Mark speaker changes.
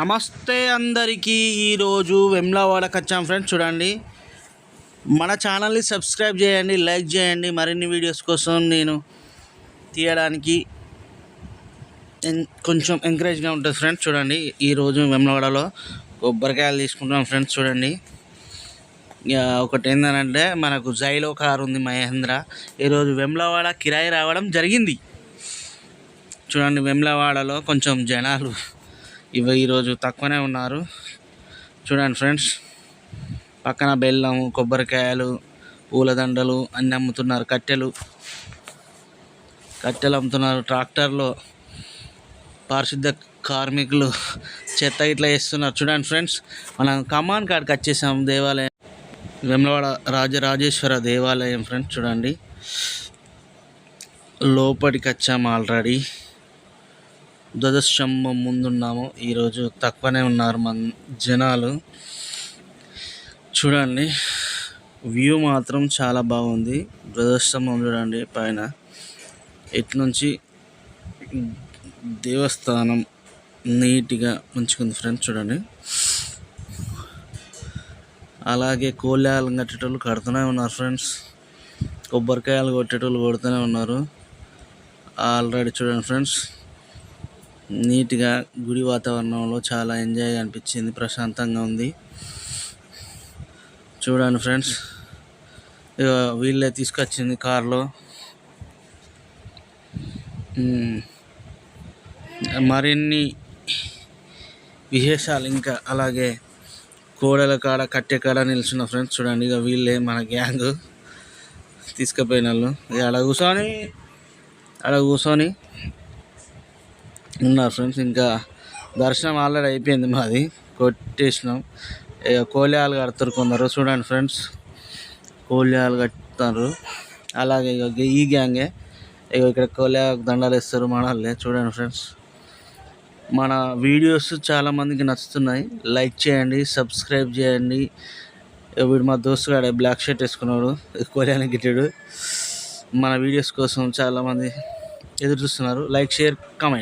Speaker 1: నమస్తే అందరికీ ఈరోజు వెమ్లవాడకి వచ్చాం ఫ్రెండ్స్ చూడండి. మన ఛానల్ని సబ్స్క్రైబ్ చేయండి లైక్ చేయండి. మరిన్ని వీడియోస్ కోసం నేను తీయడానికి కొంచెం ఎంకరేజ్గా ఉంటుంది ఫ్రెండ్స్ చూడండి. ఈరోజు వెమ్లవాడలో కొబ్బరికాయలు తీసుకుంటాం ఫ్రెండ్స్ చూడండి. ఇక ఒకటి ఏంటంటే మనకు జైలో కారు ఉంది మహేంద్ర. ఈరోజు వెమ్లవాడ కిరాయి రావడం జరిగింది. చూడండి వెమ్లవాడలో కొంచెం జనాలు ఇవి ఈరోజు తక్కువనే ఉన్నారు. చూడండి ఫ్రెండ్స్ పక్కన బెల్లం కొబ్బరికాయలు పూలదండలు అన్నీ అమ్ముతున్నారు కట్టెలు. కట్టెలు అమ్ముతున్నారు. ట్రాక్టర్లో పారిశుద్ధ కార్మికులు చెత్త ఇట్లా వేస్తున్నారు. చూడండి ఫ్రెండ్స్ మనం కమాన్ కాడికి వచ్చేసాం దేవాలయం. వెమ్లవాడ రాజరాజేశ్వర దేవాలయం ఫ్రెండ్స్ చూడండి. లోపలికి వచ్చాము ఆల్రెడీ. ధ్వజస్తంభం ముందున్నాము. ఈరోజు తక్కువనే ఉన్నారు మన జనాలు. చూడండి వ్యూ మాత్రం చాలా బాగుంది. ధ్వజస్తంభం చూడండి పైన. ఎట్నుంచి దేవస్థానం నీట్గా ఉంచుకుంది ఫ్రెండ్స్ చూడండి. అలాగే కోళ్ళాలు కట్టేటోళ్ళు కడుతూనే ఉన్నారు ఫ్రెండ్స్. కొబ్బరికాయలు కొట్టేటోళ్ళు కొడుతూనే ఉన్నారు. ఆల్రెడీ చూడండి ఫ్రెండ్స్ నీట్గా గుడి వాతావరణంలో చాలా ఎంజాయ్ అనిపించింది. ప్రశాంతంగా ఉంది. చూడండి ఫ్రెండ్స్. ఇక వీళ్ళే తీసుకొచ్చింది కార్లో. మరిన్ని విశేషాలు ఇంకా అలాగే కోడల కాడ కట్టె కాడ నిల్చున్న ఫ్రెండ్స్ చూడండి. ఇక వీళ్ళే మన గ్యాంగ్ తీసుకుపోయిన వాళ్ళు ఇక ఆడ కూర్చొని అక్కడ కూర్చొని ఉన్నారు ఫ్రెండ్స్ ఇంకా దర్శనం ఆల్రెడీ అయిపోయింది మాది. కొట్టేసినాం. ఇక కోళ్ళాలు కడతారు కొందరు. చూడండి ఫ్రెండ్స్. కోల్యాలు కడతారు. అలాగే ఇక ఈ గ్యాంగే ఇక ఇక్కడ కోళ్ళ దండాలు వేస్తారు మన వాళ్ళే చూడండి ఫ్రెండ్స్. మన వీడియోస్ చాలామందికి నచ్చుతున్నాయి. లైక్ చేయండి సబ్స్క్రైబ్ చేయండి. వీడు మా దోస్తు కాడ బ్లాక్ షర్ట్ వేసుకున్నాడు. కోరియాని గిట్టాడు. మన వీడియోస్ కోసం చాలామంది ఎదురు చూస్తున్నారు. Like share comment.